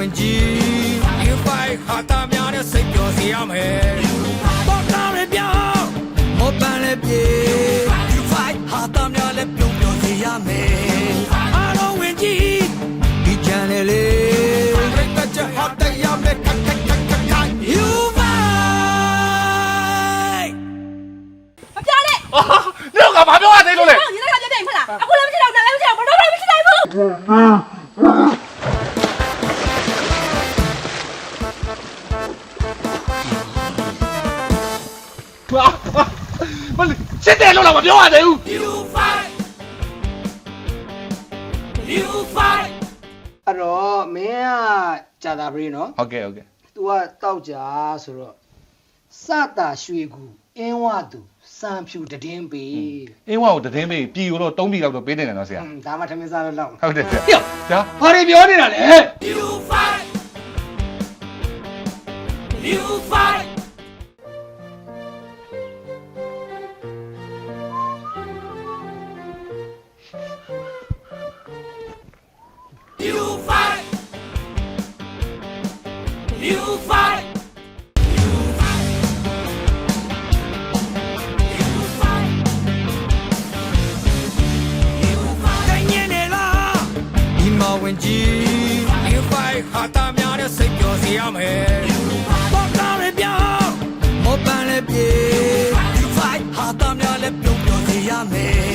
ဝင်ကြီး You fight ဟာတာများနဲ့စိတ်ပျော်စေရမယ်ပေါ်ကားရပြောင်းမောပန်းလည်းပြေ You fight ဟာတာများလည်းပြုံးပျော်စေရမယ်အားလုံးဝင်ကြီးဒီချန်နယ်လေးရိတ်သက်ချက်ဟာတရားမဲ့ခက်ခက်ခက်ခက်ခက် You fight မပြောနဲ့အာနေကဘာပြောရသေးလို့လဲဟောဒီလိုကပြပြ မလားအခုလည်းမရှိတော့လည်းမရှိတော့ဘာလို့လဲမရှိနိုင်ဘူးဟာမလေးစစ်တယ်လို့တော့မပြောရသေးဘူး You fight You fight အဲ့တော့မင်းကကြာတာပရိနော် ဟုတ်ကဲ့ဟုတ်ကဲ့ तू ကတောက်ကြာဆိုတော့စတာရွှေကူအင်းဝသူစံဖြူတည်င်းပေအင်းဝါကိုတည်င်းပေးပြည်ကိုတော့၃ပြည်လောက်တော့ပေးနေတယ်နော်ဆရာဟွန်းဒါမှထမင်းစားတော့လောက်ဟုတ်တယ်ဆရာဟေ့ဒါဘာတွေပြောနေတာလဲ You fight You fight You fight. You fight. You fight. You fight. တိုင်းရင်းနေလားဒီမဝင်ကြီး You fight ဟာတာများတဲ့စိတ်ပျော်စေရမယ် ပေါက်သားလည်းပြောင်းမောပန်းလည်းပြေ You fight ဟာတာများလည်းပြုံးပျော်စေရမယ်